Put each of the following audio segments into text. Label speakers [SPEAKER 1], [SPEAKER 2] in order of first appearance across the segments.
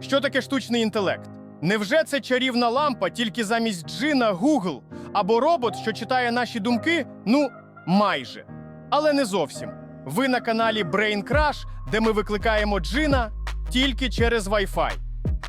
[SPEAKER 1] Що таке штучний інтелект? Невже це чарівна лампа тільки замість джина Google або робот, що читає наші думки? Ну, майже. Але не зовсім. Ви на каналі Brain Crash, де ми викликаємо джина тільки через Wi-Fi.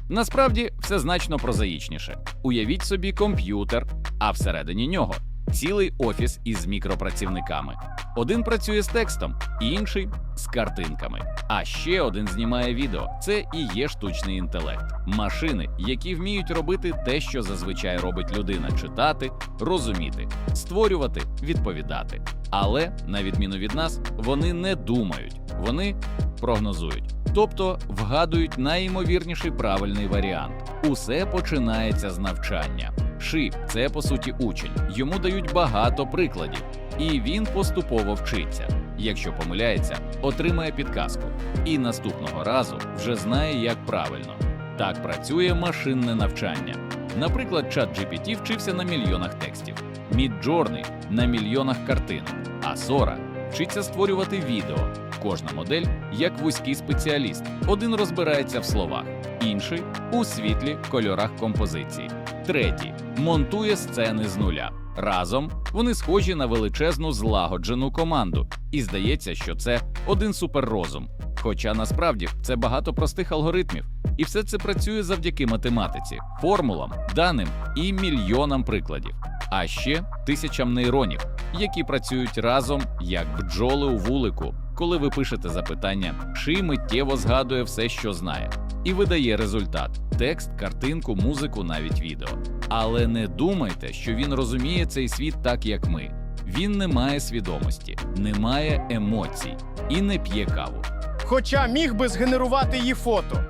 [SPEAKER 2] Насправді все значно прозаїчніше. Уявіть собі комп'ютер, а всередині нього цілий офіс із мікропрацівниками. Один працює з текстом, інший з картинками. А ще один знімає відео. Це і є штучний інтелект. Машини, які вміють робити те, що зазвичай робить людина: читати, розуміти, створювати, відповідати. Але, на відміну від нас, вони не думають, вони прогнозують. Тобто вгадують найімовірніший правильний варіант. Усе починається з навчання. Шип це по суті учень. Йому дають багато прикладів, і він поступово вчиться. Якщо помиляється, отримає підказку. І наступного разу вже знає, як правильно. Так працює машинне навчання. Наприклад, чат GPT вчився на мільйонах текстів, Midjourney – на мільйонах картинок, а Sora вчиться створювати відео. Кожна модель як вузький спеціаліст. Один розбирається в словах, інший у світлі кольорах композиції. Третій монтує сцени з нуля. Разом вони схожі на величезну злагоджену команду, і здається, що це один суперрозум. Хоча насправді це багато простих алгоритмів, і все це працює завдяки математиці, формулам, даним і мільйонам прикладів, а ще тисячам нейронів, які працюють разом як бджоли у вулику. Коли ви пишете запитання, ши миттєво згадує все, що знає, і видає результат: текст, картинку, музику, навіть відео. Але не думайте, що він розуміє цей світ так, як ми. Він не має свідомості, не має емоцій і не п'є каву.
[SPEAKER 1] Хоча міг би згенерувати її фото.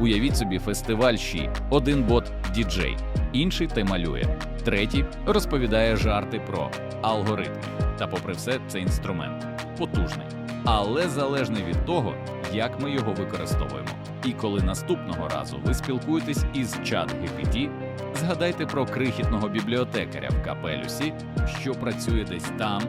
[SPEAKER 2] Уявіть собі фестиваль Ші. Один бот діджей, інший те малює, третій розповідає жарти про алгоритми. Та, попри все, це інструмент потужний, але залежний від того, як ми його використовуємо. І коли наступного разу ви спілкуєтесь із чат GPT, згадайте про крихітного бібліотекаря в капелюсі, що працює десь там,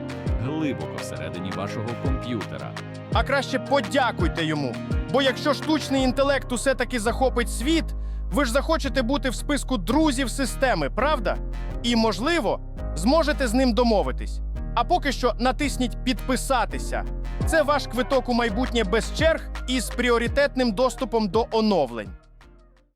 [SPEAKER 2] глибоко всередині вашого комп'ютера.
[SPEAKER 1] А краще подякуйте йому. Бо якщо штучний інтелект усе таки захопить світ, ви ж захочете бути в списку друзів системи, правда? І, можливо, зможете з ним домовитись. А поки що натисніть підписатися. Це ваш квиток у майбутнє без черг і з пріоритетним доступом до оновлень.